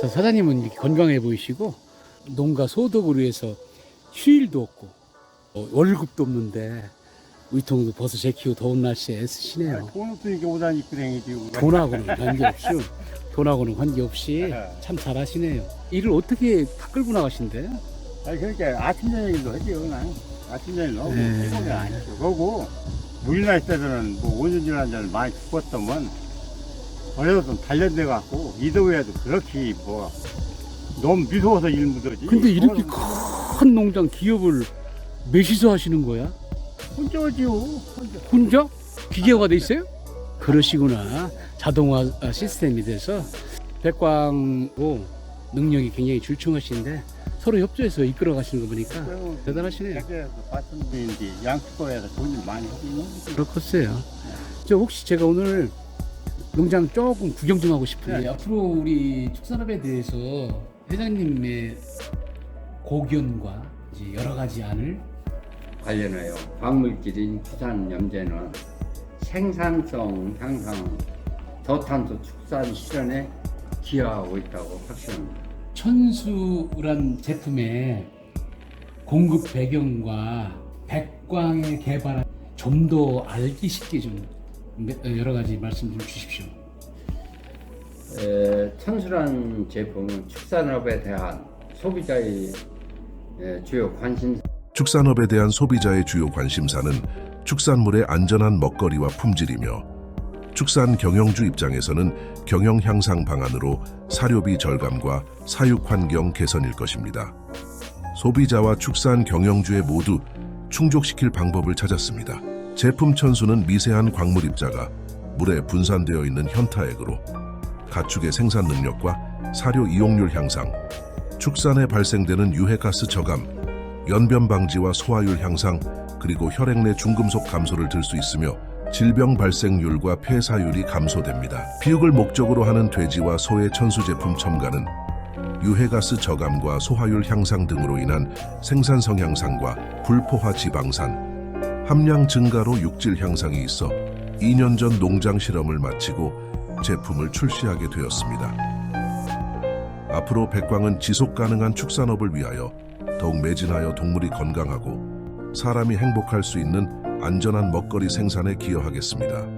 저 사장님은 이렇게 건강해 보이시고 농가 소득으로 해서 휴일도 없고 어, 월급도 없는데 위통도 버섯 제키고 더운 날씨에 애쓰시네요. 돈 없으니까 옷안 입고 다니지. 돈하고는 관계없이 돈하고는 관계없이 참 잘하시네요. 일을 어떻게 다 끌고 나가신대? 아니 그러니까 아침 저녁일도 하지요 난. 아침 저녁 너무 네. 피곤해 아니죠. 그러고 물날 때는 뭐 5년 지난 전 많이 죽었다면 어려서 단련돼 갖고 이도에도 그렇게 뭐 너무 무서워서 일 묻어지. 근데 이렇게 그거는 큰 농장 기업을 몇이서 하시는 거야? 혼자 오지요. 혼자. 혼자? 기계화가 돼 있어요? 그러시구나. 자동화 시스템이 돼서 백광고 능력이 굉장히 줄충하신데 서로 협조해서 이끌어 가시는 거 보니까 대단하시네요. 그래서 말씀드린지 양수거에서 돈을 많이 그렇겠어요. 저 혹시 제가 오늘 농장 조금 구경 좀 하고 싶은데 네. 앞으로 우리 축산업에 대해서 회장님의 고견과 이제 여러 가지 안을 관련하여 광물질인 수산 염제는 생산성 향상, 저탄소 축산 실현에 기여하고 있다고 확신합니다. 천수란 제품의 공급 배경과 백광의 개발한 좀더 알기 쉽게 좀 몇- 여러 가지 말씀 좀 주십시오. 에, 천수란 제품은 축산업에 대한 소비자의 에, 주요 관심 축산업에 대한 소비자의 주요 관심사는 축산물의 안전한 먹거리와 품질이며 축산 경영주 입장에서는 경영 향상 방안으로 사료비 절감과 사육 환경 개선일 것입니다. 소비자와 축산 경영주에 모두 충족시킬 방법을 찾았습니다. 제품 천수는 미세한 광물 입자가 물에 분산되어 있는 현타액으로 가축의 생산 능력과 사료 이용률 향상, 축산에 발생되는 유해가스 저감, 연변 방지와 소화율 향상, 그리고 혈액 내 중금속 감소를 들 수 있으며 질병 발생률과 폐사율이 감소됩니다. 비육을 목적으로 하는 돼지와 소의 천수 제품 첨가는 유해가스 저감과 소화율 향상 등으로 인한 생산 성향상과 불포화 지방산, 함량 증가로 육질 향상이 있어 2년 전 농장 실험을 마치고 제품을 출시하게 되었습니다. 앞으로 백광은 지속 가능한 축산업을 위하여 더욱 매진하여 동물이 건강하고 사람이 행복할 수 있는 안전한 먹거리 생산에 기여하겠습니다.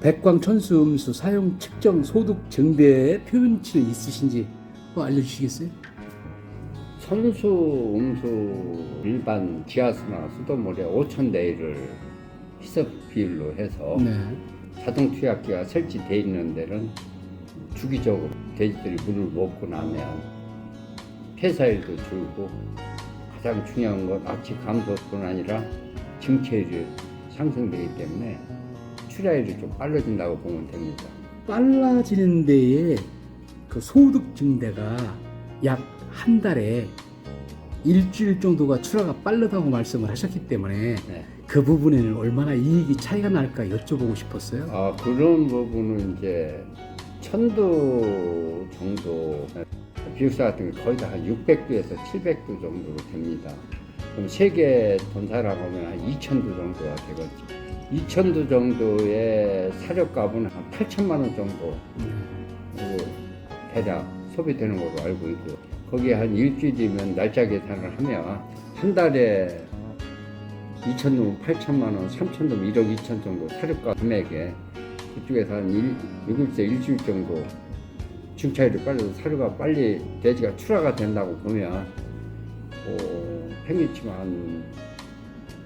백광 천수 음수 사용 측정 소득 증대의 표현치는 있으신지 뭐 알려주시겠어요? 천수, 음수, 일반 지하수나 수돗물의 5천 대를 희석 비율로 해서 네. 자동 투약기가 설치되어 있는 데는 주기적으로 돼지들이 물을 먹고 나면 폐사율도 줄고 가장 중요한 건 악취 감소뿐 아니라 증체율이 상승되기 때문에 출하율이 좀 빨라진다고 보면 됩니다. 빨라지는 데에 그 소득 증대가 약 한 달에 일주일 정도가 출하가 빠르다고 말씀을 하셨기 때문에 네. 그 부분에는 얼마나 이익이 차이가 날까 여쭤보고 싶었어요. 아 그런 부분은 이제 천도 정도 비육사 같은 게 거의 다 한 600도에서 700도 정도로 됩니다. 그럼 세계 돈사라고 하면 한 2천도 정도가 되겠죠. 2천도 정도의 사료값은 한 8천만 원 정도 네. 대략 소비되는 걸로 알고 있고 거기에 한 일주일이면 날짜 계산을 하면 한 달에 2천 놈 8천만 원, 3천 놈 1억 2천 정도 사료값 금액에 그쪽에서 한 일, 6일째 일주일 정도 중차율이 빨라서 사료가 빨리 돼지가 출하가 된다고 보면 어, 평균치만 한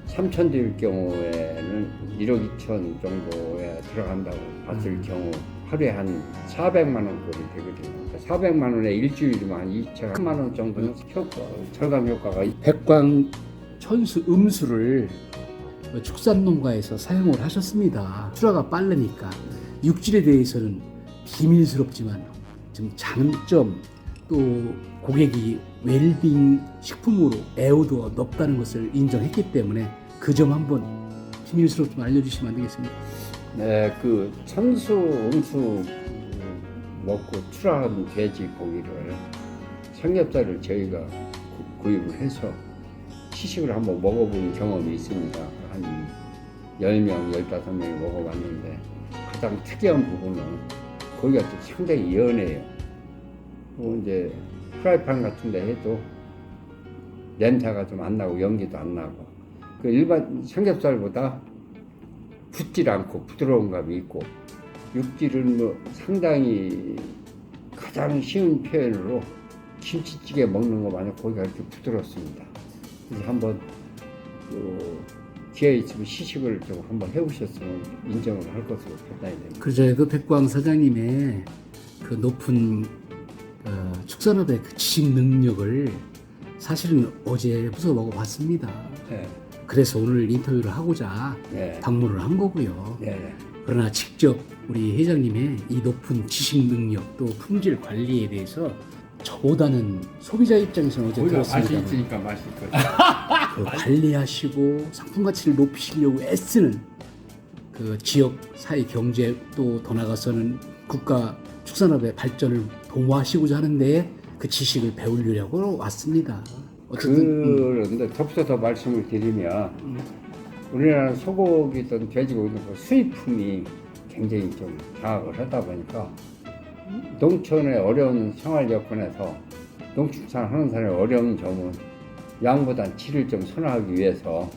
3천 대일 경우에는 1억 2천 정도에 들어간다고 봤을 경우 하루에 한 400만 원 꼴이 되거든요. 400만 원에 일주일이면 한 2천만 원 정도는 효과, 절감 효과가 있- 백광 천수 음수를 축산 농가에서 사용을 하셨습니다. 출하가 빠르니까 육질에 대해서는 비밀스럽지만 좀 장점 또 고객이 웰빙 식품으로 애호도가 높다는 것을 인정했기 때문에 그 점 한번 비밀스럽지만 알려주시면 안 되겠습니까? 네, 그 천수, 음수 먹고 출하한 돼지 고기를 삼겹살을 저희가 구- 구입을 해서 시식을 한번 먹어본 경험이 있습니다. 한 10명, 15명이 먹어봤는데 가장 특이한 부분은 거기가 또 상당히 연해요. 뭐 이제 프라이팬 같은 데 해도 냄새가 좀 안 나고 연기도 안 나고 그 일반 삼겹살보다 붙질 않고 부드러운 감이 있고 육질은 뭐 상당히 가장 쉬운 표현으로 김치찌개 먹는 거 마냥 고기가 이렇게 부드럽습니다. 그래서 한번 그 기회 있으면 시식을 좀 한번 해보셨으면 인정을 할 것으로 판단이 됩니다. 그저 그 백광 사장님의 그 높은 어, 축산업의 그 지식 능력을 사실은 어제 부서 먹어봤습니다. 네, 그래서 오늘 인터뷰를 하고자 네, 방문을 한 거고요. 네. 그러나 직접 우리 회장님의 이 높은 지식 능력 또 품질 관리에 대해서 저보다는 소비자 입장에서는 어제 맛이 들었습니다. 있으니까 맛있을 거죠. 그 관리하시고 상품 가치를 높이시려고 애쓰는 그 지역 사회 경제 또 더 나가서는 국가 축산업의 발전을 도모하시고자 하는데 그 지식을 배우려고 왔습니다. 음, 그런데 덧붙여 더 말씀을 드리면 우리나라 소고기든 돼지고기든 그 수입품이 굉장히 좀 장악을 하다 보니까 농촌의 어려운 생활 여건에서 농축산 하는 사람의 어려운 점은 양보단 질을 좀 선호하기 위해서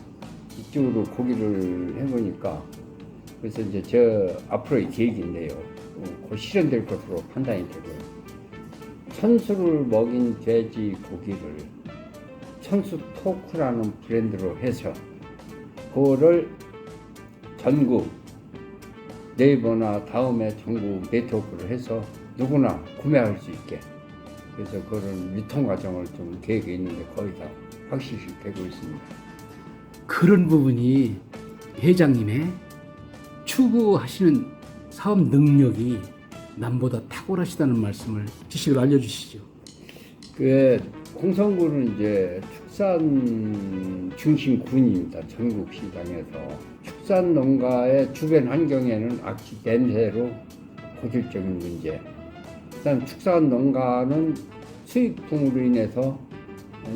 이쪽으로 고기를 해보니까 그래서 이제 저 앞으로의 계획인데요. 어, 곧 실현될 것으로 판단이 되고요. 천수를 먹인 돼지 고기를 천수 토크라는 브랜드로 해서 그거를 전국 네이버나 다음에 전국 네트워크를 해서 누구나 구매할 수 있게 그래서 그런 유통 과정을 좀 계획에 있는데 거의 다 확실히 되고 있습니다. 그런 부분이 회장님의 추구하시는 사업 능력이 남보다 탁월하시다는 말씀을 지식을 알려주시죠. 그 홍성군은 이제 축산 중심 군입니다. 전국 시장에서 축산 농가의 주변 환경에는 악취 냄새로 고질적인 문제. 일단 축산 농가는 수입품으로 인해서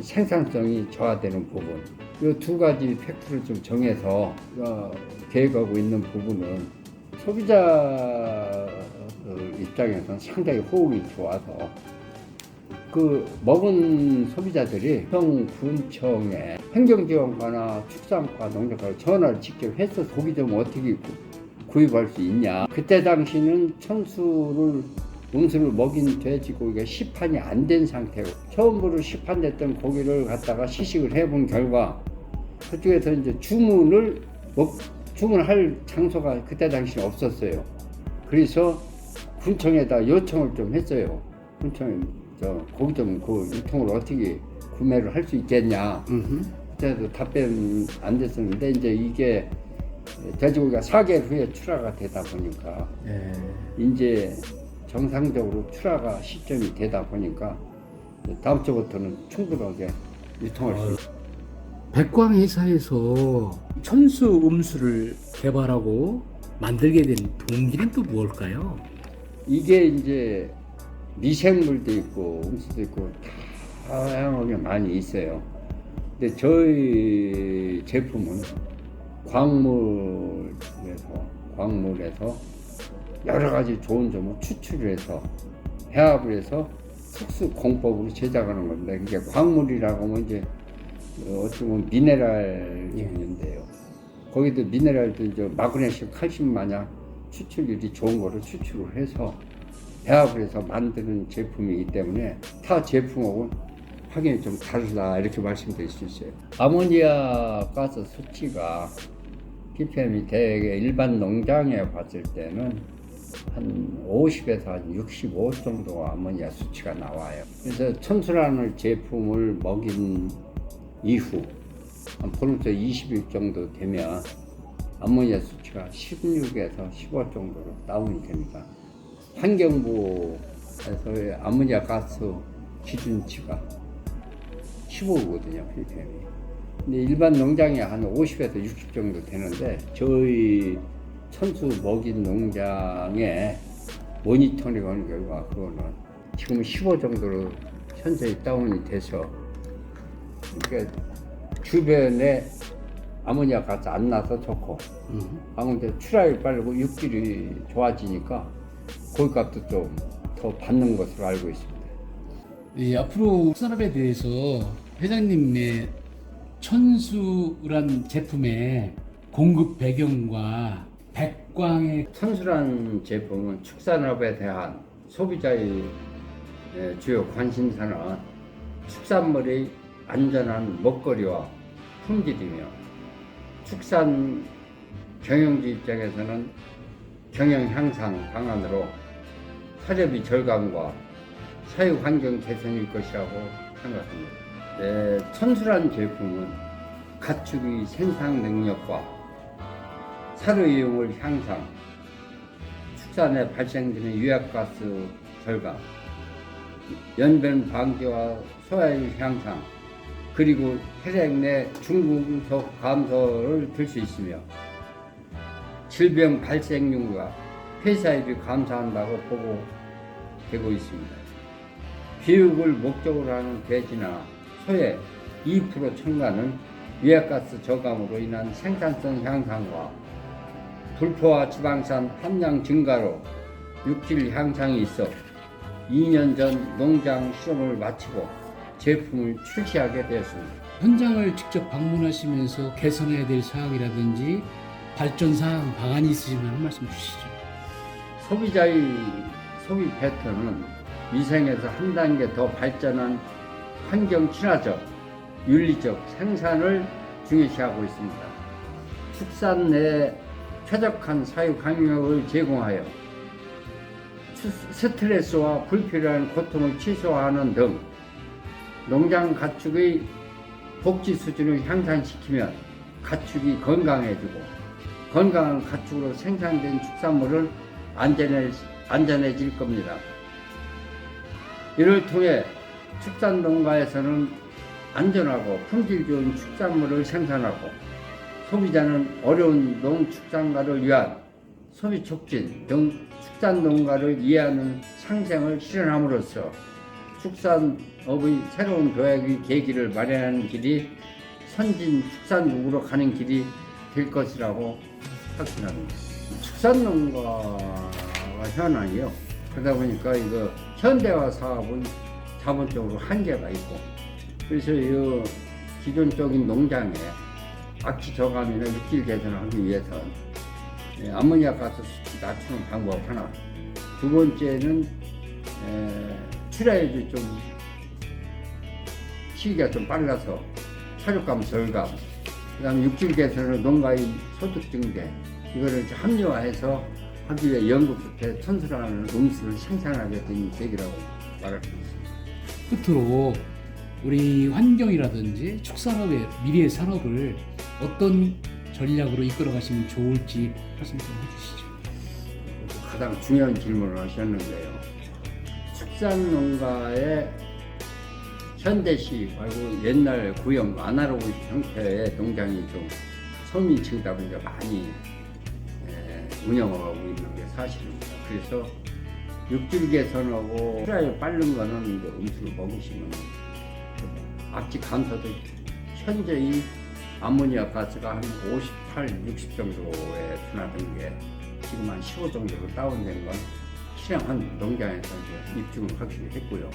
생산성이 저하되는 부분. 이 두 가지 팩트를 좀 정해서 어, 계획하고 있는 부분은 소비자 입장에서는 상당히 호응이 좋아서 그 먹은 소비자들이 형 군청에 행정지원과나 축산과 농작과 전화를 직접 해서 고기 좀 어떻게 구- 구입할 수 있냐. 그때 당시는 천수를 음수를 먹인 돼지고기가 시판이 안 된 상태고 처음으로 시판됐던 고기를 갖다가 시식을 해본 결과 그쪽에서 이제 주문을 먹, 주문할 장소가 그때 당시 없었어요. 그래서 군청에다 요청을 좀 했어요. 군청에 저 고기 좀그 유통을 어떻게 구매를 할 수 있겠냐. 그때도 답변 안 됐었는데 이제 이게 돼지고기가 4개월 후에 출하가 되다 보니까 예. 이제 정상적으로 출하가 시점이 되다 보니까 다음 주부터는 충분하게 유통할 수 있습니다. 백광 회사에서 천수 음수를 개발하고 만들게 된 동기는 또 무엇일까요? 이게 이제 미생물도 있고 음수도 있고 다양하게 많이 있어요. 근데 저희 제품은 광물에서 광물에서 여러 가지 좋은 점을 추출을 해서 해합을 해서 특수 공법으로 제작하는 겁니다. 이게 광물이라고 하면 이제 어, 어떻게 보면 미네랄인데요. 거기도 미네랄도 이제 마그네슘, 칼슘 마냥 추출률이 좋은 거를 추출을 해서 배합을 해서 만드는 제품이기 때문에 타 제품하고는 확연히 좀 다르다 이렇게 말씀드릴 수 있어요. 아모니아 가스 수치가 ppm이 대개 일반 농장에 봤을 때는 한 50에서 한 65 정도 아모니아 수치가 나와요. 그래서 천수라는 제품을 먹인 이후 한 보름째 20일 정도 되면 아모니아 수치가 16에서 15 정도로 다운이 됩니다. 환경부에서의 아모니아 가스 기준치가 15거든요, ppm이. 근데 일반 농장에 한 50에서 60 정도 되는데 저희 천수 먹인 농장에 모니터링 하는 결과 그거는 지금 15 정도로 현저히 다운이 돼서 그러니까 주변에 아모니아 가스 안 나서 좋고 음. 아무데 출하율 빠르고 육질이 좋아지니까 고깃값도 좀 더 받는 것으로 알고 있습니다. 예, 앞으로 산업에 대해서 회장님의 천수란 제품의 공급 배경과 백광의 천수란 제품은 축산업에 대한 소비자의 에, 주요 관심사는 축산물의 안전한 먹거리와 품질이며 축산 경영주 입장에서는 경영 향상 방안으로 사료비 절감과 사육 환경 개선일 것이라고 생각합니다. 네, 천수란 제품은 가축의 생산 능력과 사료 이용을 향상, 축산에 발생되는 유해가스 절감, 연변 방지와 소화율 향상, 그리고 혈액 내 중금속 감소를 들 수 있으며 질병 발생률과 폐사율이 감소한다고 보고 되고 있습니다. 비육을 목적으로 하는 돼지나 소의 2% 첨가는 유해가스 저감으로 인한 생산성 향상과 불포화 지방산 함량 증가로 육질 향상이 있어 2년 전 농장 실험을 마치고 제품을 출시하게 되었습니다. 현장을 직접 방문하시면서 개선해야 될 사항이라든지 발전 사항 방안이 있으시면 한 말씀 주시죠. 소비자의 소비 패턴은 위생에서 한 단계 더 발전한 환경 친화적, 윤리적 생산을 중요시하고 있습니다. 축산 내 쾌적한 사육 환경을 제공하여 스- 스트레스와 불필요한 고통을 취소하는 등 농장 가축의 복지 수준을 향상시키면 가축이 건강해지고 건강한 가축으로 생산된 축산물은 안전해, 안전해질 겁니다. 이를 통해 축산 농가에서는 안전하고 품질 좋은 축산물을 생산하고 소비자는 어려운 농축산가를 위한 소비 촉진 등 축산 농가를 이해하는 상생을 실현함으로써 축산업의 새로운 도약의 계기를 마련하는 길이 선진 축산국으로 가는 길이 될 것이라고 확신합니다. 축산농가가 현안이요. 그러다 보니까 이거 현대화 사업은 자본적으로 한계가 있고 그래서 이 기존적인 농장에 악취 저감이나 육질 개선을 하기 위해서 예, 암모니아 가스 낮추는 방법 하나 두 번째는 에, 출하율이 좀 시기가 좀 빨라서 사료감 절감 그 다음에 육질 개선으로 농가의 소득 증대 이거를 이제 합리화해서 하기 위해 연구 끝에 천수라는 음수를 생산하게 된 계기라고 말할 수 있습니다. 끝으로 우리 환경이라든지 축산업의 미래 산업을 어떤 전략으로 이끌어 가시면 좋을지 말씀 좀 해주시죠. 가장 중요한 질문을 하셨는데요. 축산 농가의 현대식 말고 옛날 구형 아날로그 형태의 농장이 좀 서민층이다 보니까 많이 에, 운영하고 있는 게 사실입니다. 그래서 육질 개선하고 출하율 빠른 거는 이제 음식을 먹으시면 악취 감소도 현재의 암모니아 가스가 한 58, 60 정도에 둔화된 게 지금 한 15 정도로 다운된 건 실행한 농장에서 이제 입증을 확실히 했고요.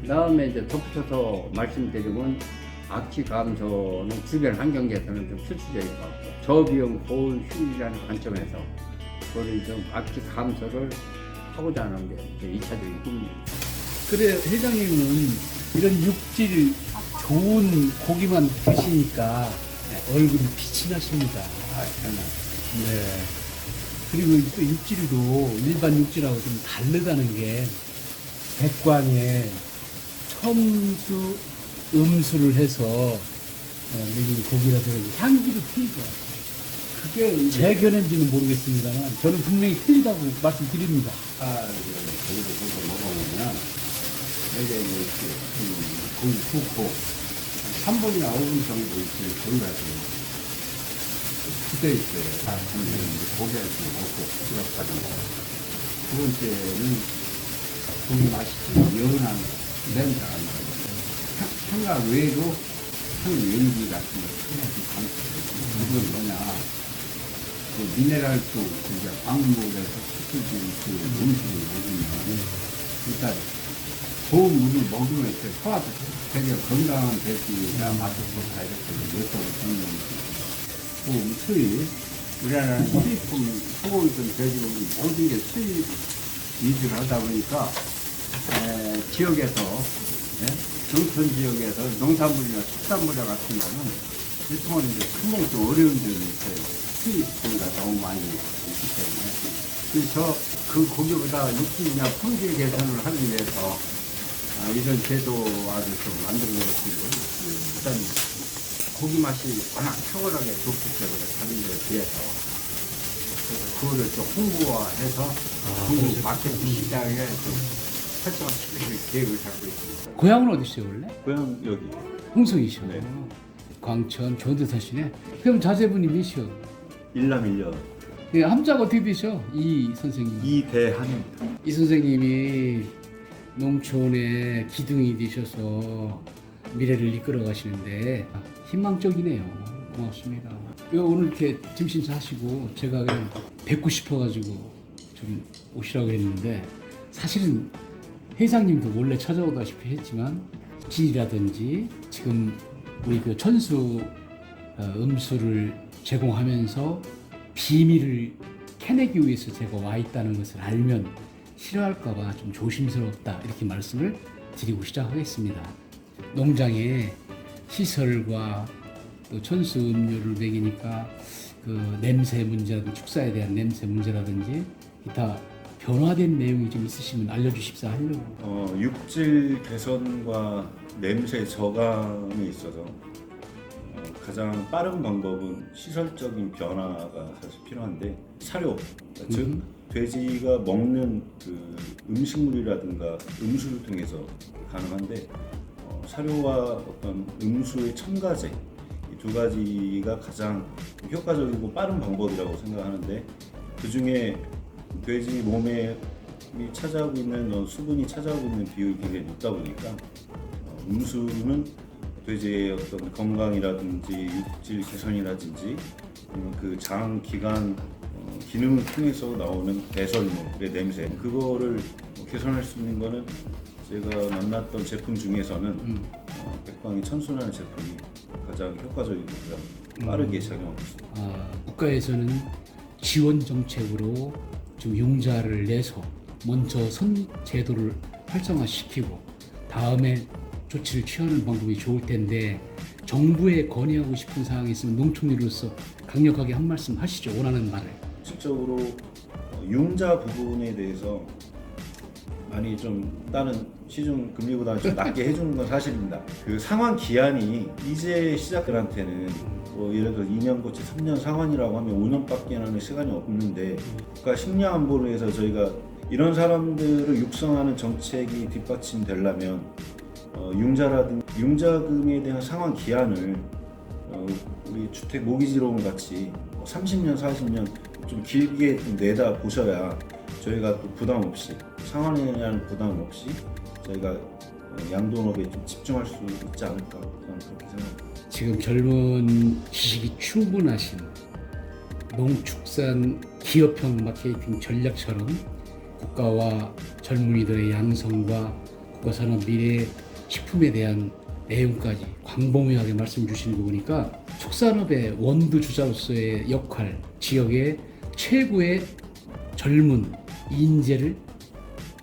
그 다음에 이제 덧붙여서 말씀드리면 악취 감소는 주변 환경 개선은 좀 필수적인 것 같고 저비용 고효율이라는 관점에서 그걸 좀 악취 감소를 하고자 하는 게 이제 2차적인 꿈입니다. 그래 회장님은 이런 육질 좋은 고기만 드시니까 얼굴이 빛이 나십니다. 네. 그리고 또 육질도 일반 육질하고 좀 다르다는 게 백광에 첨수 음수를 해서 어, 먹인 고기라서 향기도 틀리죠. 그게 제 견해인지는 모르겠습니다만 저는 분명히 틀리다고 말씀드립니다. 아, 거기서 거기서 먹어보면 여기에 이렇게 음, 고기 굽고 3분이나 5분 정도 이렇게 있어요. 아, 그러면 이제 고기가 좀 먹고 부드럽다든가. 두 번째는 고기 맛이 좀 연한 냄새가 나요. 향가 외에도 향 연기 같은 거. 그건 뭐냐. 그 미네랄도 그러니까 광물에서 추출된 그 음식을 먹으면 일단 좋은 물을 먹으면 이렇게 소화도 되게 건강한 돼지가 맛도 좋다 이렇게 몇번 듣는 그 수입 우리나라는 수입품 소고기든 돼지고기 모든 게 수입 위주로 하다 보니까 에, 지역에서 예? 농촌 지역에서 농산물이나 축산물이나 같은 거는 유통하는 게 상당히 좀 어려운 점이 있어요. 수입고기가 너무 많이 있기 때문에. 그래서 그 고기보다 육질이나 품질 개선을 하기 위해서 아, 이런 제도화를 좀 만들어 놓고 일단 고기 맛이 워낙 탁월하게 좋기 때문에 다른 데에 비해서 그래서 그거를 좀 홍보화해서 중국 마케팅 시장에 좀 활성화시킬 계획을 잡고 있습니다. 고향은 어디세요 원래? 고향 여기 홍성이셔. 네. 광천 좋은데 사시네. 그럼 자제분이 몇이요? 일남 일녀 네, 함자가 어떻게 되셔? 이 선생님. 이대한입니다. 이 선생님이 농촌의 기둥이 되셔서 미래를 이끌어 가시는데 희망적이네요. 고맙습니다. 요 오늘 이렇게 점심 사시고 제가 그냥 뵙고 싶어가지고 좀 오시라고 했는데 사실은 회장님도 원래 찾아오다시피 했지만 길이라든지 지금 우리 그 천수 어, 음수를 제공하면서 비밀을 캐내기 위해서 제가 와 있다는 것을 알면 싫어할까봐 좀 조심스럽다 이렇게 말씀을 드리고 시작하겠습니다. 농장에 시설과 또 천수 음료를 먹이니까 그 냄새 문제라든지 축사에 대한 냄새 문제라든지 기타 변화된 내용이 좀 있으시면 알려주십사 하려고. 어, 육질 개선과 냄새 저감에 있어서 어, 가장 빠른 방법은 시설적인 변화가 사실 필요한데 사료, 그러니까 즉 음. 돼지가 먹는 그 음식물이라든가 음수를 통해서 가능한데 어, 사료와 어떤 음수의 첨가제 이 두 가지가 가장 효과적이고 빠른 방법이라고 생각하는데 그 중에 돼지 몸에 이 차지하고 있는 어, 수분이 차지하고 있는 비율이 굉장히 높다 보니까 어, 음수는 돼지의 어떤 건강이라든지 육질 개선이라든지 아니면 그장 기관 어, 기능을 통해서 나오는 배설물의 냄새 그거를 뭐 개선할 수 있는 거는 제가 만났던 제품 중에서는 어, 백광이 천순하는 제품이 가장 효과적이고요. 빠르게 작용하고 있습니다. 아, 국가에서는 지원 정책으로 좀 융자를 내서 먼저 선 제도를 활성화시키고 다음에 조치를 취하는 방법이 좋을 텐데 정부에 건의하고 싶은 사항이 있으면 농촌인으로서 강력하게 한 말씀 하시죠. 원하는 말을. 실적으로 어, 융자 부분에 대해서 많이 좀 다른 시중 금리보다 좀 낮게 해주는 건 사실입니다. 그 상환 기한이 이제 시작들한테는 뭐 예를 들어 2년 고치 3년 상환이라고 하면 5년밖에 하는 시간이 없는데 국가 식량 안보를 위해서 저희가 이런 사람들을 육성하는 정책이 뒷받침되려면 어, 융자라든 융자금에 대한 상환 기한을 어, 우리 주택 모기지로움 같이 뭐 30년, 40년 좀 길게 좀 내다 보셔야 저희가 또 부담 없이 상환에 대한 부담 없이 저희가 어, 양돈업에 좀 집중할 수 있지 않을까 저는 그렇게 생각합니다. 지금 젊은 지식이 충분하신 농축산 기업형 마케팅 전략처럼 국가와 젊은이들의 양성과 국가산업 미래 식품에 대한 내용까지 광범위하게 말씀 주시는 거 보니까 축산업의 원두 주자로서의 역할, 지역의 최고의 젊은 인재를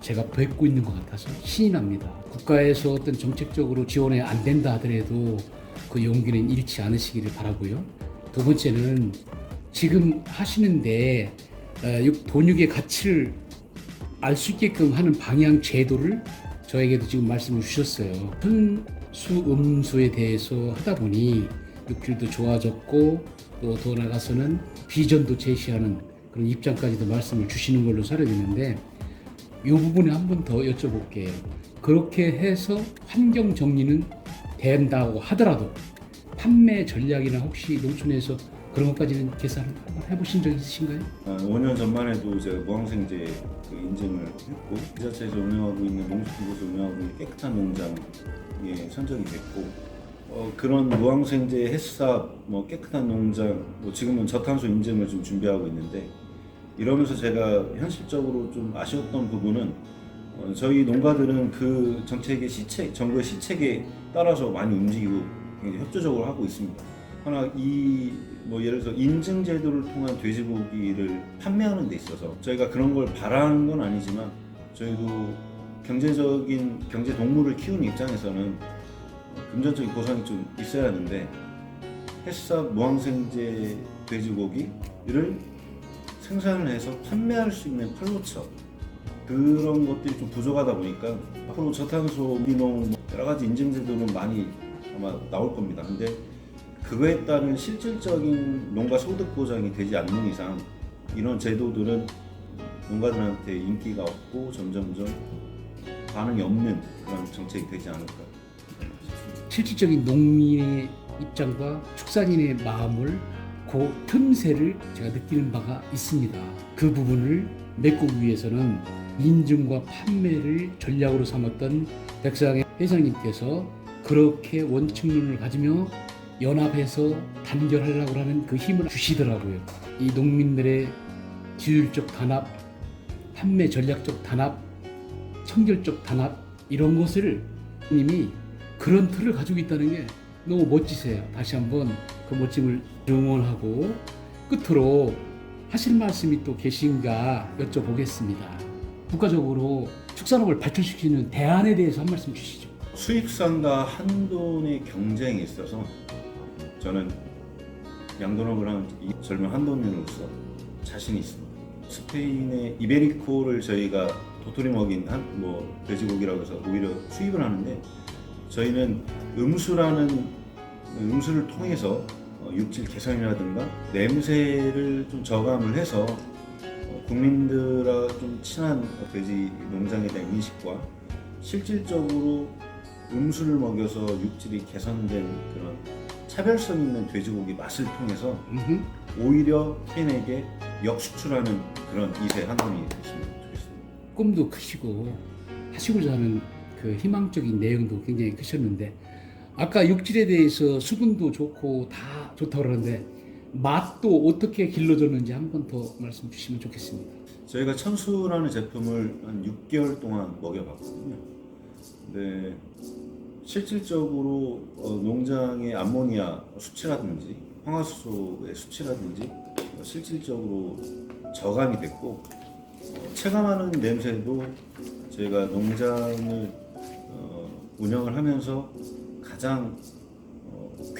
제가 뵙고 있는 것 같아서 신이 납니다. 국가에서 어떤 정책적으로 지원이 안 된다 하더라도 그 용기는 잃지 않으시기를 바라고요. 두 번째는 지금 하시는데 어, 육- 돈육의 가치를 알 수 있게끔 하는 방향 제도를 저에게도 지금 말씀을 주셨어요. 현수 음수에 대해서 하다 보니 육질도 좋아졌고 또 더 나가서는 비전도 제시하는 그런 입장까지도 말씀을 주시는 걸로 살아있는데 이 부분에 한 번 더 여쭤볼게요. 그렇게 해서 환경 정리는 된다고 하더라도 판매 전략이나 혹시 농촌에서 그런 것까지는 계산을 해보신 적 있으신가요? 어, 5년 전만 해도 제가 무항생제 그 인증을 했고 지자체에서 운영하고 있는 농축기구에서 운영하고 있는 깨끗한 농장에 선정이 됐고 어, 그런 무항생제 햇삽, 뭐 깨끗한 농장, 뭐 지금은 저탄소 인증을 좀 준비하고 있는데 이러면서 제가 현실적으로 좀 아쉬웠던 부분은 어, 저희 농가들은 그 정책의 시책, 정부의 시책에 따라서 많이 움직이고 굉장히 협조적으로 하고 있습니다. 하나 이 뭐 예를 들어서 인증 제도를 통한 돼지고기를 판매하는 데 있어서 저희가 그런 걸 바라는 건 아니지만 저희도 경제적인 경제 동물을 키우는 입장에서는 금전적인 보상이 좀 있어야 하는데 햇삽 무항생제 돼지고기를 생산을 해서 판매할 수 있는 판로처 그런 것들이 좀 부족하다 보니까 앞으로 저탄소 미농 뭐 여러 가지 인증 제도는 많이 아마 나올 겁니다. 근데 그거에 따른 실질적인 농가 소득 보장이 되지 않는 이상 이런 제도들은 농가들한테 인기가 없고 점점점 반응이 없는 그런 정책이 되지 않을까. 실질적인 농민의 입장과 축산인의 마음을 그 틈새를 제가 느끼는 바가 있습니다. 그 부분을 메꾸기 위해서는 인증과 판매를 전략으로 삼았던 백상의 회장님께서 그렇게 원칙론을 가지며 연합해서 단결하려고 하는 그 힘을 주시더라고요. 이 농민들의 기술적 단합, 판매 전략적 단합, 청결적 단합 이런 것을 님이 그런 틀을 가지고 있다는 게 너무 멋지세요. 다시 한번 그 멋짐을 응원하고 끝으로 하실 말씀이 또 계신가 여쭤보겠습니다. 국가적으로 축산업을 발전시키는 대안에 대해서 한 말씀 주시죠. 수입산과 한돈의 경쟁에 있어서 저는 양돈업을 이 젊은 한돈인으로서 자신이 있습니다. 스페인의 이베리코를 저희가 도토리 먹인 한 뭐 돼지고기라고 해서 오히려 수입을 하는데 저희는 음수라는 음수를 통해서 어, 육질 개선이라든가 냄새를 좀 저감을 해서 어, 국민들과 좀 친한 돼지 농장에 대한 인식과 실질적으로 음수를 먹여서 육질이 개선된 그런 차별성 있는 돼지고기 맛을 통해서. 오히려 스페인에게 역수출하는 그런 이세 한돈이 됐으면 좋겠습니다. 꿈도 크시고 하시고자 하는 그 희망적인 내용도 굉장히 크셨는데 아까 육질에 대해서 수분도 좋고 다 좋다고 그러는데 맛도 어떻게 길러졌는지 한 번 더 말씀 주시면 좋겠습니다. 저희가 천수라는 제품을 한 6개월 동안 먹여봤거든요. 근데 실질적으로 어, 농장의 암모니아 수치라든지 황화수소의 수치라든지 어, 실질적으로 저감이 됐고 어, 체감하는 냄새도 저희가 농장을 어, 운영을 하면서 가장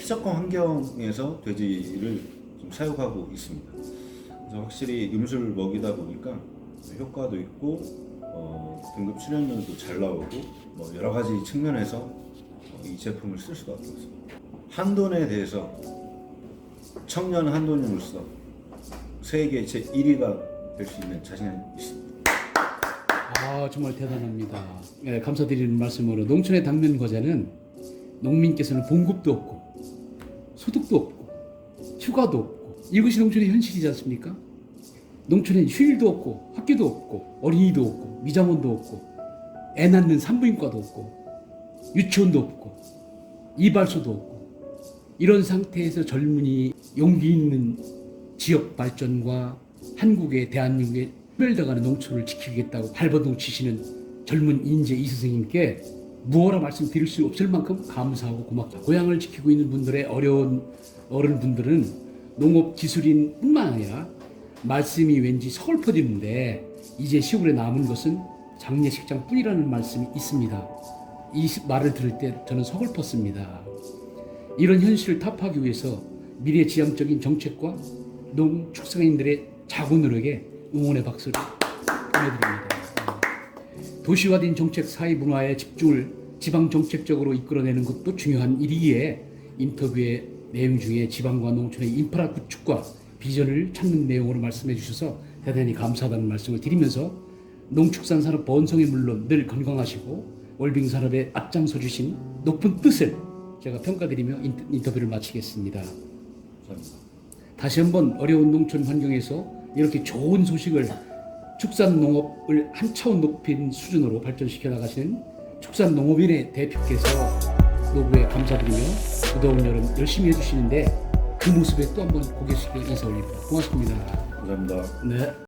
어, 쾌적한 환경에서 돼지를 좀 사육하고 있습니다. 그래서 확실히 음수를 먹이다 보니까 효과도 있고 어, 등급 출연료도 잘 나오고 뭐 여러 가지 측면에서 어, 이 제품을 쓸 수밖에 없습니다. 한돈에 대해서 청년 한돈인으로서 세계 제 1위가 될 수 있는 자신이 있습니다. 아 정말 대단합니다. 예, 감사드리는 말씀으로 농촌의 당면 과자는 농민께서는 봉급도 없고 소득도 없고 휴가도 없고 이것이 농촌의 현실이지 않습니까? 농촌엔 휴일도 없고 학교도 없고 어린이도 없고 미장원도 없고 애 낳는 산부인과도 없고 유치원도 없고 이발소도 없고 이런 상태에서 젊은이 용기 있는 지역 발전과 한국의 대한민국의 특별돼가는 농촌을 지키겠다고 발버둥 치시는 젊은 인재 이 선생님께 무어라 말씀드릴 수 없을 만큼 감사하고 고맙다. 고향을 지키고 있는 분들의 어려운 어른분들은 농업 기술인뿐만 아니라 말씀이 왠지 서글퍼지는데 이제 시골에 남은 것은 장례식장뿐이라는 말씀이 있습니다. 이 말을 들을 때 저는 서글펐습니다. 이런 현실을 타파하기 위해서 미래지향적인 정책과 농축산인들의 자구 노력에 응원의 박수를 보내드립니다. 도시화된 정책 사회 문화의 집중을 지방 정책적으로 이끌어내는 것도 중요한 일이기에 인터뷰의 내용 중에 지방과 농촌의 인프라 구축과 비전을 찾는 내용으로 말씀해 주셔서 대단히 감사하다는 말씀을 드리면서 농축산 산업 번성에 물론 늘 건강하시고 월빙 산업에 앞장서 주신 높은 뜻을 제가 평가드리며 인- 인터뷰를 마치겠습니다. 감사합니다. 다시 한번 어려운 농촌 환경에서 이렇게 좋은 소식을 축산 농업을 한 차원 높인 수준으로 발전시켜 나가시는 축산 농업인의 대표께서 노부에 감사드리며 무더운 여름 열심히 해주시는데 그 모습에 또 한 번 고개 숙여 인사 올립니다. 고맙습니다. 감사합니다. 네.